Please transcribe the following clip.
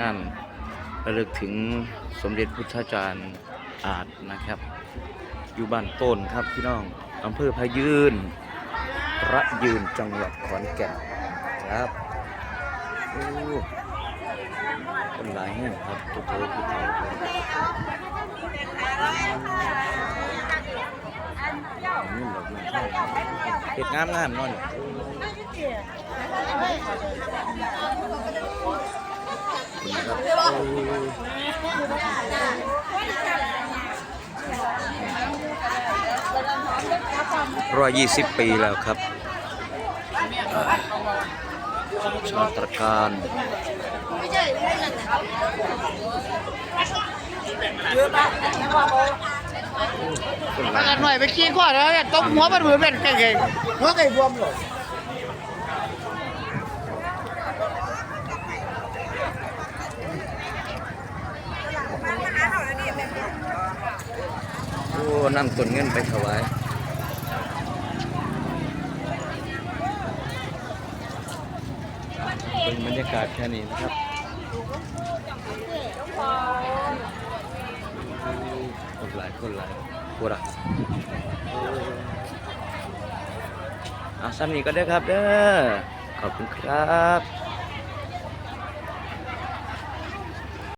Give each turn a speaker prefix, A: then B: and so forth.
A: งานระลึกถึงสมเด็จพุทธาจารย์อาจนะครับ อยู่บ้านโต้นครับพี่น้องอำเภอพะยืนพระยืนจังหวัดขอนแก่นครับคนหลายแห่งครับทุกโททุกนี่ดอกไม้เห็ดงามงามๆเน อนร้อยยี่สิบปีแล้วครับชาตรการคนหลาย
B: หน่อยไปขี้ข้อแล้วเนี่ยตบหัวมันเหมือนเป็นไก่หัวไก่บวมเลย
A: นำต้นเงินไปถวายเป็นบรรยากาศแค่นี้นะครับคนหลายคนหลายพูดอะอาซ้ำนี้ก็ได้ครับเด้อขอบคุณครับ